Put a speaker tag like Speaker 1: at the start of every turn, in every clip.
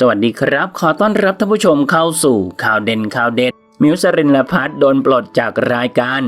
Speaker 1: สวัสดีครับ ขอต้อนรับท่านผู้ชมเข้าสู่ข่าวเด่นข่าวเด็ด มิวสรินลพัฒน์โดนปลดจากรายการ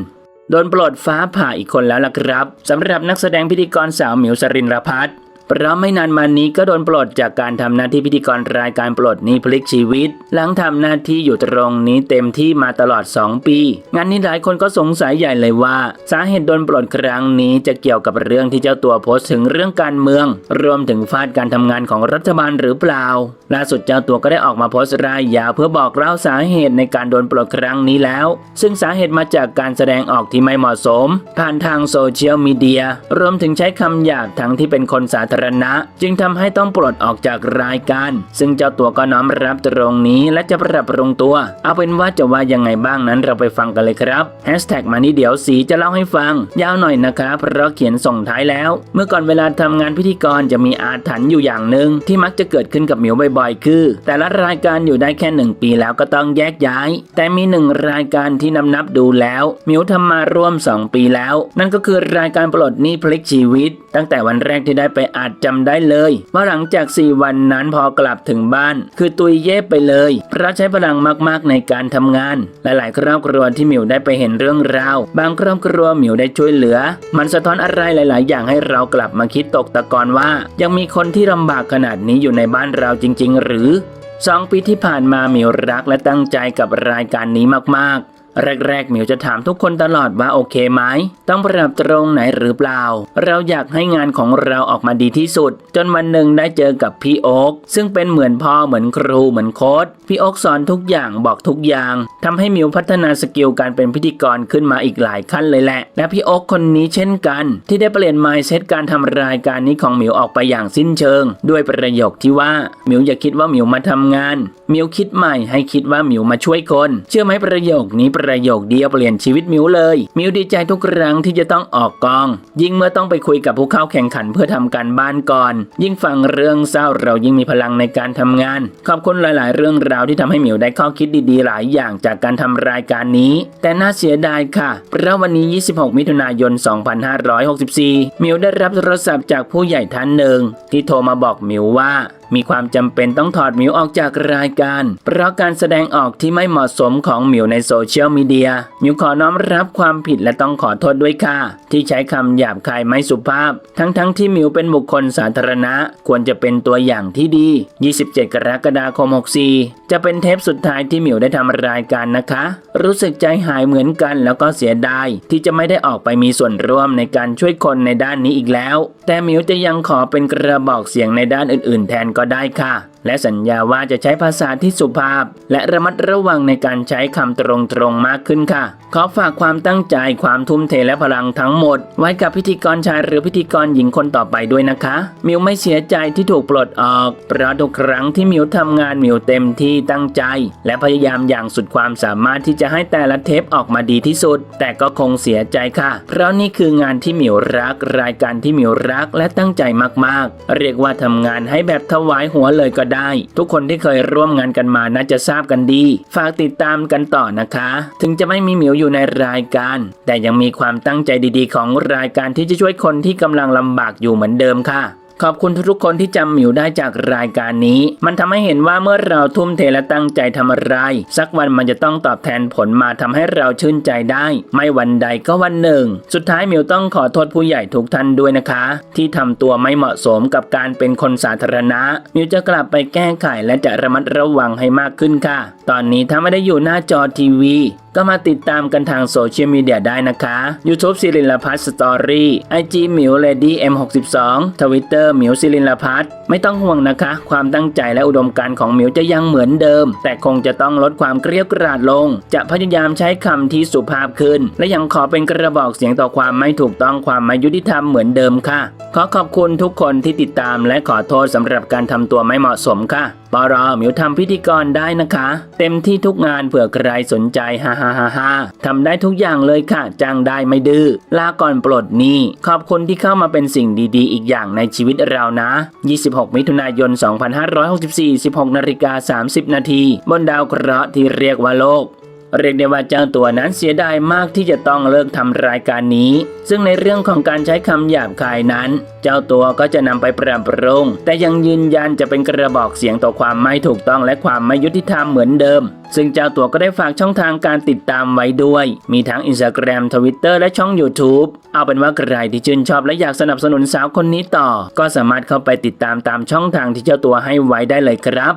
Speaker 1: โดนปลดฟ้าผ่าอีกคนแล้วล่ะครับสำหรับนักแสดงพิธีกรสาวมิวสรินลพัฒน์ เพราะไม่นานมานี้ก็โดนปลดจากการทำหน้าที่พิธีกรรายการปลดนี้พลิกชีวิต หลังทำหน้าที่อยู่ตรงนี้เต็มที่มาตลอด 2 ปี งานนี้หลายคนก็สงสัยใหญ่เลยว่า สาเหตุโดนปลดครั้งนี้จะเกี่ยวกับเรื่องที่เจ้าตัวโพสต์ถึงเรื่องการเมือง รวมถึงฟาดการทำงานของรัฐบาลหรือเปล่า ล่าสุดเจ้าตัวก็ได้ออกมาโพสต์รายยาวเพื่อบอกเล่าสาเหตุในการโดนปลดครั้งนี้แล้ว ซึ่งสาเหตุมาจากการแสดงออกที่ไม่เหมาะสม ผ่านทางโซเชียลมีเดียรวมถึงใช้คำหยาบทั้งที่เป็นคนสาธารณะ จึงทำให้ต้องปลดออกจากรายการ ซึ่งเจ้าตัวก็น้อมรับตรงนี้และจะปรับปรุงตัว เอาเป็นว่าจะว่ายังไงบ้างนั้นเราไปฟังกันเลยครับแฮชแท็กมานี่เดี๋ยวสีจะเล่าให้ฟัง ยาวหน่อยนะครับเพราะเขียนส่งท้ายแล้ว เมื่อก่อนเวลาทำงานพิธีกรจะมีอาถรรพ์อยู่อย่างหนึ่งที่มักจะเกิดขึ้นกับหมิวบ่อยๆ คือ แต่ละรายการอยู่ได้แค่หนึ่งปีแล้วก็ต้องแยกย้าย แต่มีหนึ่งรายการที่นำนับดูแล้วหมิวทำมาร่วม 2 ปีแล้ว นั่นก็คือรายการปลดหนี้พลิกชีวิต ตั้งแต่วันแรกที่ได้ไปอาจจำได้เลยว่าหลังจาก 4 วันนั้นพอกลับถึงบ้าน คือตุยเย็บไปเลย เพราะใช้พลังมากๆในการทำงาน หลายๆ ครอบครัวที่หมิวได้ไปเห็นเรื่องราว บางครอบครัวหมิวได้ช่วยเหลือ มันสะท้อนอะไรหลาย ๆ อย่างให้เรากลับมาคิดตกตะกอนว่า ยังมีคนที่ลำบากขนาดนี้อยู่ในบ้านเราจริง ๆ หรือสองปีที่ผ่านมาหมิวรักและตั้งใจกับรายการนี้มากๆ แรกๆหมิวจะถามทุกคนตลอดว่าโอเคไหม ต้องปรับตรงไหนหรือเปล่า เราอยากให้งานของเราออกมาดีที่สุด จนวันหนึ่งได้เจอกับพี่โอ๊กซึ่งเป็นเหมือนพ่อเหมือนครูเหมือนโค้ดพี่โอ๊กสอนทุกอย่างบอกทุกอย่างทำให้หมิวพัฒนาสกิลการเป็นพิธีกรขึ้นมาอีกหลายขั้นเลยแหละ และพี่โอ๊กคนนี้เช่นกัน ที่ได้เปลี่ยน mindset การทำรายการนี้ของหมิวออกไปอย่างสิ้นเชิง ด้วยประโยคที่ว่าหมิวอย่าคิดว่าหมิวมาทำงานหมิวคิดใหม่ให้คิดว่าหมิวมาช่วยคน เชื่อไหมประโยคนี้ประโยคเดียวเปลี่ยนชีวิตมิวเลย มิวดีใจทุกครั้งที่จะต้องออกกอง ยิ่งเมื่อต้องไปคุยกับผู้เข้าแข่งขันเพื่อทำการบ้านก่อน ยิ่งฟังเรื่องเศร้าเรายิ่งมีพลังในการทำงาน ขอบคุณหลาย ๆ เรื่องราวที่ทำให้มิวได้ข้อคิดดี ๆ หลายอย่างจากการทำรายการนี้ แต่น่าเสียดายค่ะ เพราะวันนี้ 26 มิถุนายน 2564 มิวได้รับโทรศัพท์จากผู้ใหญ่ท่านหนึ่งที่โทรมาบอกมิวว่า มีความจำเป็นต้องถอดหมิวออกจากรายการ เพราะการแสดงออกที่ไม่เหมาะสมของหมิวในโซเชียลมีเดียหมิวขอน้อมรับความผิดและต้องขอโทษด้วยค่ะ ที่ใช้คำหยาบคายไม่สุภาพ ทั้งๆทที่หมิวเป็นบุคคลสาธารณะ ควรจะเป็นตัวอย่างที่ดี 27 กรกฎาคม 64 จะเป็นเทปสุดท้ายที่หมิวได้ทำรายการนะคะ รู้สึกใจหายเหมือนกันแล้วก็เสียดายที่จะไม่ได้ออกไปมีส่วนร่วมในการช่วยคนในด้านนี้อีกแล้ว แต่หมิวจะยังขอเป็นกระบอกเสียงในด้านอื่นๆ แทนก็็ได้ค่ะ และสัญญาว่าจะใช้ภาษาที่สุภาพ และระมัดระวังในการใช้คำตรงๆมากขึ้นค่ะ ขอฝากความตั้งใจความทุ่มเทและพลังทั้งหมด ไว้กับพิธีกรชายหรือพิธีกรหญิงคนต่อไปด้วยนะคะ มิวไม่เสียใจที่ถูกปลดออก เพราะทุกครั้งที่มิวทำงานมิวเต็มที่ตั้งใจ และพยายามอย่างสุดความสามารถที่จะให้แต่ละเทปออกมาดีที่สุด แต่ก็คงเสียใจค่ะ เพราะนี่คืองานที่มิวรักรายการที่มิวรักและตั้งใจมากๆ เรียกว่าทำงานให้แบบถวายหัวเลยก็ได้ ทุกคนที่เคยร่วมงานกันมาน่าจะทราบกันดี ฝากติดตามกันต่อนะคะ ถึงจะไม่มีหมิวอยู่ในรายการ แต่ยังมีความตั้งใจดีๆ ของรายการที่จะช่วยคนที่กำลังลำบากอยู่เหมือนเดิมค่ะ ขอบคุณทุกๆคนที่จำหมิวได้จากรายการนี้ มันทำให้เห็นว่าเมื่อเราทุ่มเทและตั้งใจทำอะไร สักวันมันจะต้องตอบแทนผลมาทำให้เราชื่นใจได้ ไม่วันใดก็วันหนึ่ง สุดท้ายหมิวต้องขอโทษผู้ใหญ่ทุกท่านด้วยนะคะ ที่ทำตัวไม่เหมาะสมกับการเป็นคนสาธารณะหมิวจะกลับไปแก้ไขและจะระมัดระวังให้มากขึ้นค่ะ ตอนนี้ถ้าไม่ได้อยู่หน้าจอทีวีก็มาติดตามกันทางโซเชียลมีเดียได้นะคะ YouTube สิรินลพัฒน์สตอรี่ IG หมิวเลดี้ M62 Twitter หมิวสิรินลพัฒน์ไม่ต้องห่วงนะคะ ความตั้งใจและอุดมการณ์ของหมิวจะยังเหมือนเดิม แต่คงจะต้องลดความเกรียวกราดลง จะพยายามใช้คำที่สุภาพขึ้น และยังขอเป็นกระบอกเสียงต่อความไม่ถูกต้องความไม่ยุติธรรมเหมือนเดิมค่ะ ขอขอบคุณทุกคนที่ติดตามและขอโทษสำหรับการทำตัวไม่เหมาะสมค่ะ ปอรอหมิวทำพิธีกรได้นะคะ เต็มที่ทุกงานเผื่อใครสนใจฮ่าฮ่าฮ่าฮ่าทำได้ทุกอย่างเลยค่ะ จ้างได้ไม่ดื้อลาก่อนปลดหนี้ขอบคุณที่เข้ามาเป็นสิ่งดีๆ อีกอย่างในชีวิตเรานะ 26 มิถุนายน 2564 16นาฬิกา30 นาทีบนดาวเคราะห์ที่เรียกว่าโลก เรียกได้ว่าเจ้าตัวนั้นเสียดายมากที่จะต้องเลิกทำรายการนี้ ซึ่งในเรื่องของการใช้คำหยาบคายนั้น เจ้าตัวก็จะนำไปปรับปรุง แต่ยังยืนยันจะเป็นกระบอกเสียงต่อความไม่ถูกต้องและความไม่ยุติธรรมเหมือนเดิม ซึ่งเจ้าตัวก็ได้ฝากช่องทางการติดตามไว้ด้วย มีทั้ง Instagram Twitter และช่อง YouTube เอาเป็นว่าใครที่ชื่นชอบและอยากสนับสนุนสาวคนนี้ต่อ ก็สามารถเข้าไปติดตามตามช่องทางที่เจ้าตัวให้ไว้ได้เลยครับ